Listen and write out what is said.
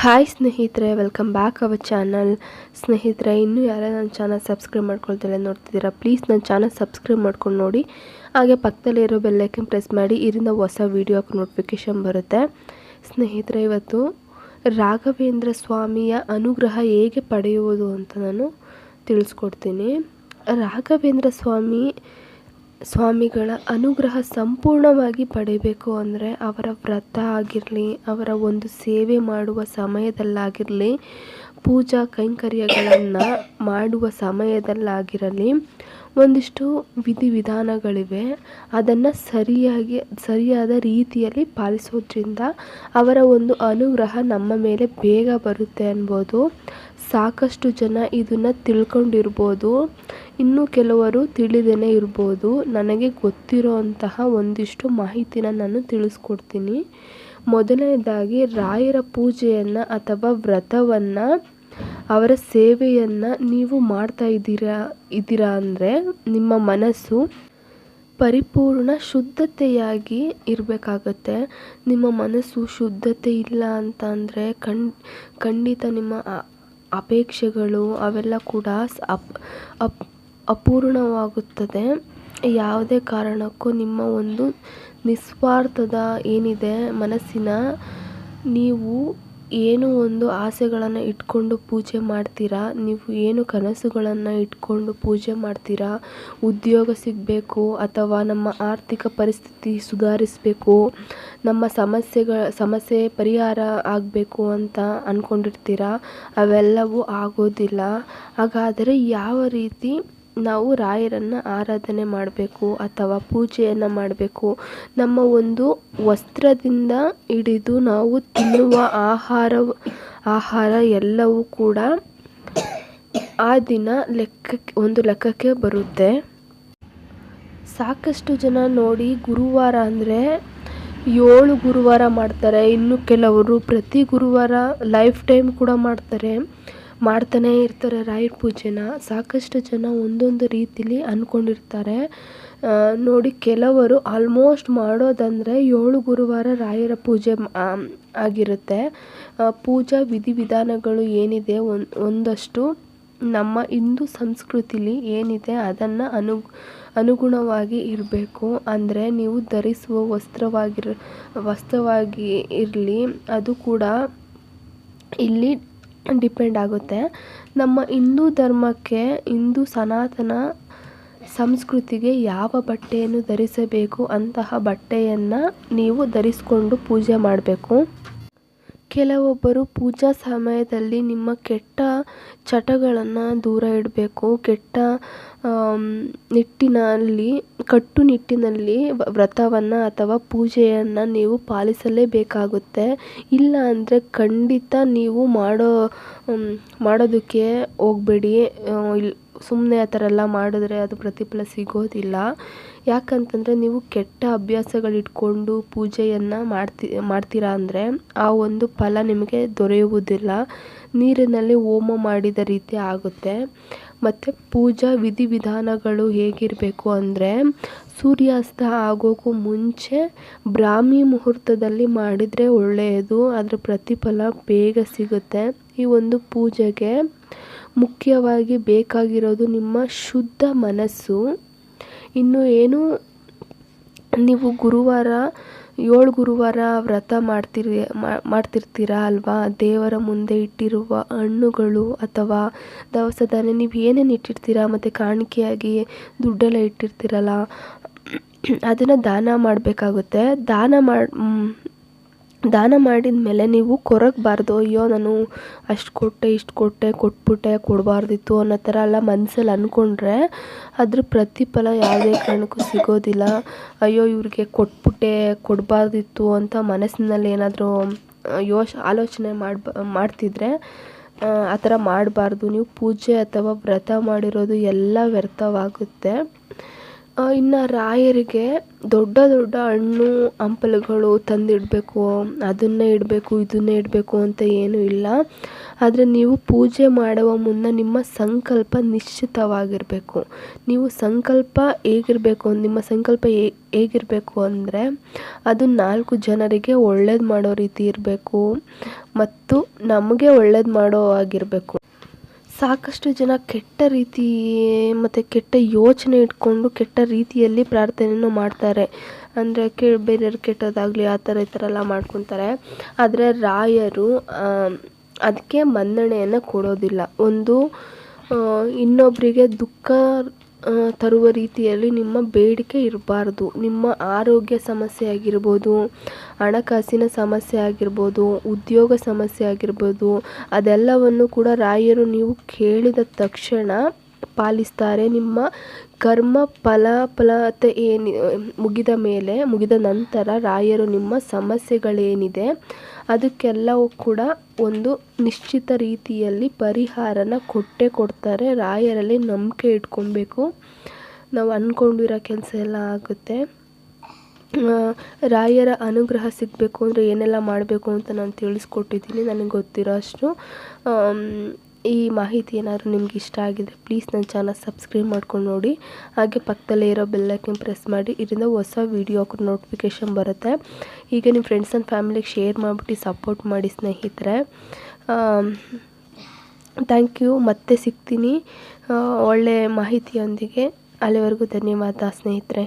Hi ಸ್ನೇಹಿತರೆ welcome back our channel ಸ್ನೇಹಿತರೆ, ಇನ್ನೂ ಯಾರೇ ನನ್ನ ಚಾನಲ್ ಸಬ್ಸ್ಕ್ರೈಬ್ ಮಾಡ್ಕೊಳ್ತಿಲ್ಲ, ನೋಡ್ತಿದ್ದೀರಾ ಪ್ಲೀಸ್ ನನ್ನ ಚಾನಲ್ ಸಬ್ಸ್ಕ್ರೈಬ್ ಮಾಡ್ಕೊಂಡು ನೋಡಿ. ಹಾಗೆ ಪಕ್ಕದಲ್ಲಿರೋ ಬೆಲ್ಲೈಕನ್ ಪ್ರೆಸ್ ಮಾಡಿ ಇದರಿಂದ ಹೊಸ ವೀಡಿಯೋಕ್ಕೆ ನೋಟಿಫಿಕೇಷನ್ ಬರುತ್ತೆ. ಸ್ನೇಹಿತರೆ, ಇವತ್ತು ರಾಘವೇಂದ್ರ ಸ್ವಾಮಿಯ ಅನುಗ್ರಹ ಹೇಗೆ ಪಡೆಯುವುದು ಅಂತ ನಾನು ತಿಳಿಸ್ಕೊಡ್ತೀನಿ. ರಾಘವೇಂದ್ರ ಸ್ವಾಮಿ ಸ್ವಾಮಿಗಳ ಅನುಗ್ರಹ ಸಂಪೂರ್ಣವಾಗಿ ಪಡೆಯಬೇಕು ಅಂದರೆ ಅವರ ವ್ರತ ಆಗಿರಲಿ, ಅವರ ಒಂದು ಸೇವೆ ಮಾಡುವ ಸಮಯದಲ್ಲಾಗಿರಲಿ, ಪೂಜಾ ಕೈಂಕರ್ಯಗಳನ್ನು ಮಾಡುವ ಸಮಯದಲ್ಲಾಗಿರಲಿ ಒಂದಿಷ್ಟು ವಿಧಿವಿಧಾನಗಳಿವೆ. ಅದನ್ನು ಸರಿಯಾಗಿ, ಸರಿಯಾದ ರೀತಿಯಲ್ಲಿ ಪಾಲಿಸೋದ್ರಿಂದ ಅವರ ಒಂದು ಅನುಗ್ರಹ ನಮ್ಮ ಮೇಲೆ ಬೇಗ ಬರುತ್ತೆ ಅನ್ಬೋದು. ಸಾಕಷ್ಟು ಜನ ಇದನ್ನು ತಿಳ್ಕೊಂಡಿರ್ಬೋದು. ಇನ್ನು ಕೆಲವರು ತಿಳಿದೇನೆ ಇರ್ಬೋದು. ನನಗೆ ಗೊತ್ತಿರೋ ಅಂತಹ ಒಂದಿಷ್ಟು ಮಾಹಿತಿನ ನಾನು ತಿಳಿಸ್ಕೊಡ್ತೀನಿ. ಮೊದಲನೇದಾಗಿ ರಾಯರ ಪೂಜೆಯನ್ನು ಅಥವಾ ವ್ರತವನ್ನು ಅವರ ಸೇವೆಯನ್ನು ನೀವು ಮಾಡ್ತಾ ಇದ್ದೀರಾ ಇದ್ದೀರಾ ಅಂದರೆ ನಿಮ್ಮ ಮನಸ್ಸು ಪರಿಪೂರ್ಣ ಶುದ್ಧತೆಯಾಗಿ ಇರಬೇಕಾಗತ್ತೆ. ನಿಮ್ಮ ಮನಸ್ಸು ಶುದ್ಧತೆ ಇಲ್ಲ ಅಂತ ಅಂದರೆ ಖಂಡ್, ಖಂಡಿತ ನಿಮ್ಮ ಅಪೇಕ್ಷೆಗಳು ಅವೆಲ್ಲ ಕೂಡ ಅಪ್ ಅಪ್, ಅಪೂರ್ಣವಾಗುತ್ತದೆ. ಯಾವುದೇ ಕಾರಣಕ್ಕೂ ನಿಮ್ಮ ಒಂದು ನಿಸ್ವಾರ್ಥದ ಏನಿದೆ ಮನಸ್ಸಿನ, ನೀವು ಏನು ಒಂದು ಆಸೆಗಳನ್ನು ಇಟ್ಕೊಂಡು ಪೂಜೆ ಮಾಡ್ತೀರಾ? ನೀವು ಏನು ಕನಸುಗಳನ್ನು ಇಟ್ಕೊಂಡು ಪೂಜೆ ಮಾಡ್ತೀರಾ? ಉದ್ಯೋಗ ಸಿಗಬೇಕು ಅಥವಾ ನಮ್ಮ ಆರ್ಥಿಕ ಪರಿಸ್ಥಿತಿ ಸುಧಾರಿಸಬೇಕು, ನಮ್ಮ ಸಮಸ್ಯೆಗಳ ಸಮಸ್ಯೆ ಪರಿಹಾರ ಆಗಬೇಕು ಅಂತ ಅಂದ್ಕೊಂಡಿರ್ತೀರಾ ಅವೆಲ್ಲವೂ ಆಗೋದಿಲ್ಲ. ಹಾಗಾದರೆ ಯಾವ ರೀತಿ ನಾವು ರಾಯರನ್ನು ಆರಾಧನೆ ಮಾಡಬೇಕು ಅಥವಾ ಪೂಜೆಯನ್ನು ಮಾಡಬೇಕು. ನಮ್ಮ ಒಂದು ವಸ್ತ್ರದಿಂದ ಹಿಡಿದು ನಾವು ತಿನ್ನುವ ಆಹಾರ ಆಹಾರ ಎಲ್ಲವೂ ಕೂಡ ಆ ದಿನ ಲೆಕ್ಕಕ್ಕೆ, ಒಂದು ಲೆಕ್ಕಕ್ಕೆ ಬರುತ್ತೆ. ಸಾಕಷ್ಟು ಜನ ನೋಡಿ ಗುರುವಾರ ಅಂದರೆ ಏಳು ಗುರುವಾರ ಮಾಡ್ತಾರೆ. ಇನ್ನು ಕೆಲವರು ಪ್ರತಿ ಗುರುವಾರ ಲೈಫ್ ಟೈಮ್ ಕೂಡ ಮಾಡ್ತಾರೆ. ಮಾಡ್ತಾನೇ ಇರ್ತಾರೆ ರಾಯರ ಪೂಜೆನ. ಸಾಕಷ್ಟು ಜನ ಒಂದೊಂದು ರೀತಿಲಿ ಅಂದ್ಕೊಂಡಿರ್ತಾರೆ ನೋಡಿ ಕೆಲವರು ಆಲ್ಮೋಸ್ಟ್ ಮಾಡೋದಂದರೆ ಏಳು ಗುರುವಾರ ರಾಯರ ಪೂಜೆ ಆಗಿರುತ್ತೆ. ಪೂಜಾ ವಿಧಿವಿಧಾನಗಳು ಏನಿದೆ ಒಂದು ಒಂದಷ್ಟು ನಮ್ಮ ಹಿಂದೂ ಸಂಸ್ಕೃತಿಲಿ ಏನಿದೆ ಅದನ್ನು ಅನು, ಅನುಗುಣವಾಗಿ ಇರಬೇಕು. ಅಂದರೆ ನೀವು ಧರಿಸುವ ವಸ್ತ್ರವಾಗಿರ, ವಸ್ತ್ರವಾಗಿ ಇರಲಿ, ಅದು ಕೂಡ ಇಲ್ಲಿ ಡಿಪೆಂಡ್ ಆಗುತ್ತೆ. ನಮ್ಮ ಹಿಂದೂ ಧರ್ಮಕ್ಕೆ ಹಿಂದೂ ಸನಾತನ ಸಂಸ್ಕೃತಿಗೆ ಯಾವ ಬಟ್ಟೆಯನ್ನು ಧರಿಸಬೇಕು ಅಂತಹ ಬಟ್ಟೆಯನ್ನು ನೀವು ಧರಿಸಿಕೊಂಡು ಪೂಜೆ ಮಾಡಬೇಕು. ಕೆಲವೊಬ್ಬರು ಪೂಜಾ ಸಮಯದಲ್ಲಿ ನಿಮ್ಮ ಕೆಟ್ಟ ಚಟಗಳನ್ನು ದೂರ ಇಡಬೇಕು. ಕೆಟ್ಟ ನಿಟ್ಟಿನಲ್ಲಿ ಕಟ್ಟುನಿಟ್ಟಿನಲ್ಲಿ ವ್ರತವನ್ನು ಅಥವಾ ಪೂಜೆಯನ್ನು ನೀವು ಪಾಲಿಸಲೇಬೇಕಾಗುತ್ತೆ. ಇಲ್ಲ ಅಂದರೆ ಖಂಡಿತ ನೀವು ಮಾಡೋ ಮಾಡೋದಕ್ಕೆ ಹೋಗ್ಬೇಡಿ. ಸುಮ್ಮನೆ ಆ ಥರ ಎಲ್ಲ ಮಾಡಿದ್ರೆ ಅದು ಪ್ರತಿಫಲ ಸಿಗೋದಿಲ್ಲ. ಯಾಕಂತಂದರೆ ನೀವು ಕೆಟ್ಟ ಅಭ್ಯಾಸಗಳಿಟ್ಕೊಂಡು ಪೂಜೆಯನ್ನು ಮಾಡ್ತಿ, ಮಾಡ್ತೀರಾ ಅಂದರೆ ಆ ಒಂದು ಫಲ ನಿಮಗೆ ದೊರೆಯುವುದಿಲ್ಲ. ನೀರಿನಲ್ಲಿ ಹೋಮ ಮಾಡಿದ ರೀತಿ ಆಗುತ್ತೆ. ಮತ್ತು ಪೂಜಾ ವಿಧಿವಿಧಾನಗಳು ಹೇಗಿರಬೇಕು ಅಂದರೆ ಸೂರ್ಯಾಸ್ತ ಆಗೋಕ್ಕೂ ಮುಂಚೆ ಬ್ರಾಹ್ಮಿ ಮುಹೂರ್ತದಲ್ಲಿ ಮಾಡಿದರೆ ಒಳ್ಳೆಯದು ಅದರ ಪ್ರತಿಫಲ ಬೇಗ ಸಿಗುತ್ತೆ. ಈ ಒಂದು ಪೂಜೆಗೆ ಮುಖ್ಯವಾಗಿ ಬೇಕಾಗಿರೋದು ನಿಮ್ಮ ಶುದ್ಧ ಮನಸ್ಸು. ಇನ್ನು ಏನು? ನೀವು ಗುರುವಾರ, ಏಳು ಗುರುವಾರ ವ್ರತ ಮಾಡ್ತಿರಿ ಮಾಡ್ತಿರ್ತೀರ ಅಲ್ವಾ? ದೇವರ ಮುಂದೆ ಇಟ್ಟಿರುವ ಹಣ್ಣುಗಳು ಅಥವಾ ದವಸ ಧಾನ್ಯ ನೀವು ಏನೇನು ಇಟ್ಟಿರ್ತೀರ? ಮತ್ತು ಕಾಣಿಕೆಯಾಗಿ ದುಡ್ಡೆಲ್ಲ ಇಟ್ಟಿರ್ತೀರಲ್ಲ, ಅದನ್ನು ದಾನ ಮಾಡಬೇಕಾಗುತ್ತೆ. ದಾನ ಮಾಡಿ ದಾನ ಮಾಡಿದ ಮೇಲೆ ನೀವು ಕೊರಗಬಾರ್ದು ಅಯ್ಯೋ, ನಾನು ಅಷ್ಟು ಕೊಟ್ಟೆ, ಇಷ್ಟು ಕೊಟ್ಟೆ, ಕೊಟ್ಬಿಟ್ಟೆ, ಕೊಡಬಾರ್ದಿತ್ತು ಅನ್ನೋ ಥರ ಎಲ್ಲ ಮನ್ಸಲ್ಲಿ ಅಂದ್ಕೊಂಡ್ರೆ ಅದ್ರ ಪ್ರತಿಫಲ ಯಾವುದೇ ಕಾರಣಕ್ಕೂ ಸಿಗೋದಿಲ್ಲ. ಅಯ್ಯೋ, ಇವ್ರಿಗೆ ಕೊಟ್ಬಿಟ್ಟೆ, ಕೊಡಬಾರ್ದಿತ್ತು ಅಂತ ಮನಸ್ಸಿನಲ್ಲಿ ಏನಾದರೂ ಯೋಚ್ ಆಲೋಚನೆ ಮಾಡ್ಬ, ಮಾಡ್ತಿದ್ರೆ ಆ ಥರ ಮಾಡಬಾರ್ದು. ನೀವು ಪೂಜೆ ಅಥವಾ ವ್ರತ ಮಾಡಿರೋದು ಎಲ್ಲ ವ್ಯರ್ಥವಾಗುತ್ತೆ. ಇನ್ನು ರಾಯರಿಗೆ ದೊಡ್ಡ ದೊಡ್ಡ ಹಣ್ಣು, ಹಂಪಲುಗಳು ತಂದಿಡಬೇಕು. ಅದನ್ನೇ ಇಡಬೇಕು, ಇದನ್ನೇ ಇಡಬೇಕು ಅಂತ ಏನೂ ಇಲ್ಲ. ಆದರೆ ನೀವು ಪೂಜೆ ಮಾಡುವ ಮುನ್ನ ನಿಮ್ಮ ಸಂಕಲ್ಪ ನಿಶ್ಚಿತವಾಗಿರಬೇಕು. ನೀವು ಸಂಕಲ್ಪ ಹೇಗಿರಬೇಕು, ನಿಮ್ಮ ಸಂಕಲ್ಪ ಹೇಗಿರಬೇಕು ಅಂದರೆ ಅದು ನಾಲ್ಕು ಜನರಿಗೆ ಒಳ್ಳೇದು ಮಾಡೋ ರೀತಿ ಇರಬೇಕು ಮತ್ತು ನಮಗೆ ಒಳ್ಳೇದು ಮಾಡೋ ಹಾಗಿರಬೇಕು ಸಾಕಷ್ಟು ಜನ ಕೆಟ್ಟ ರೀತಿ, ಮತ್ತು ಕೆಟ್ಟ ಯೋಚನೆ ಇಟ್ಕೊಂಡು ಕೆಟ್ಟ ರೀತಿಯಲ್ಲಿ ಪ್ರಾರ್ಥನೆಯನ್ನು ಮಾಡ್ತಾರೆ. ಅಂದರೆ ಕೆ ಬೇರೆಯವ್ರಿಗೆ ಕೆಟ್ಟದಾಗಲಿ ಆ ಥರ ಈ ಥರ ಎಲ್ಲ ಮಾಡ್ಕೊತಾರೆ. ಆದರೆ ರಾಯರು ಅದಕ್ಕೆ ಮನ್ನಣೆಯನ್ನು ಕೊಡೋದಿಲ್ಲ. ಒಂದು ಇನ್ನೊಬ್ಬರಿಗೆ ದುಃಖ ತರುವ ರೀತಿಯಲ್ಲಿ ನಿಮ್ಮ ಬೇಡಿಕೆ ಇರಬಾರ್ದು. ನಿಮ್ಮ ಆರೋಗ್ಯ ಸಮಸ್ಯೆ ಆಗಿರ್ಬೋದು, ಹಣಕಾಸಿನ ಸಮಸ್ಯೆ ಆಗಿರ್ಬೋದು, ಉದ್ಯೋಗ ಸಮಸ್ಯೆ ಆಗಿರ್ಬೋದು, ಅದೆಲ್ಲವನ್ನು ಕೂಡ ರಾಯರು ನೀವು ಕೇಳಿದ ತಕ್ಷಣ ಪಾಲಿಸ್ತಾರೆ. ನಿಮ್ಮ ಕರ್ಮ ಫಲತೆ ಏನು, ಮುಗಿದ ಮೇಲೆ, ಮುಗಿದ ನಂತರ ರಾಯರು ನಿಮ್ಮ ಸಮಸ್ಯೆಗಳೇನಿದೆ ಅದಕ್ಕೆಲ್ಲವೂ ಕೂಡ ಒಂದು ನಿಶ್ಚಿತ ರೀತಿಯಲ್ಲಿ ಪರಿಹಾರನ ಕೊಟ್ಟೇ ಕೊಡ್ತಾರೆ. ರಾಯರಲ್ಲಿ ನಂಬಿಕೆ ಇಟ್ಕೊಬೇಕು. ನಾವು ಅಂದ್ಕೊಂಡಿರೋ ಕೆಲಸ ಎಲ್ಲ ಆಗುತ್ತೆ. ರಾಯರ ಅನುಗ್ರಹ ಸಿಗಬೇಕು ಅಂದರೆ ಏನೆಲ್ಲ ಮಾಡಬೇಕು ಅಂತ ನಾನು ತಿಳಿಸ್ಕೊಟ್ಟಿದ್ದೀನಿ. ನನಗೆ ಗೊತ್ತಿರೋ ಅಷ್ಟು ಈ ಮಾಹಿತಿ ಏನಾದರೂ ನಿಮ್ಗೆ ಇಷ್ಟ ಆಗಿದರೆ ಪ್ಲೀಸ್ ನನ್ನ ಚಾನಲ್ ಸಬ್ಸ್ಕ್ರೈಬ್ ಮಾಡ್ಕೊಂಡು ನೋಡಿ. ಹಾಗೆ ಪಕ್ಕದಲ್ಲೇ ಇರೋ ಬೆಲ್ಲಕ್ಕೆ ಪ್ರೆಸ್ ಮಾಡಿ, ಇದರಿಂದ ಹೊಸ ವೀಡಿಯೋ ನೋಟಿಫಿಕೇಷನ್ ಬರುತ್ತೆ. ಈಗ ನಿಮ್ಮ ಫ್ರೆಂಡ್ಸ್ ಆ್ಯಂಡ್ ಫ್ಯಾಮಿಲಿಗೆ ಶೇರ್ ಮಾಡಿಬಿಟ್ಟು ಸಪೋರ್ಟ್ ಮಾಡಿ ಸ್ನೇಹಿತರೆ. ಥ್ಯಾಂಕ್ ಯು ಮತ್ತೆ ಸಿಗ್ತೀನಿ. ಒಳ್ಳೆಯ ಮಾಹಿತಿಯೊಂದಿಗೆ. ಅಲ್ಲಿವರೆಗೂ ಧನ್ಯವಾದ ಸ್ನೇಹಿತರೆ.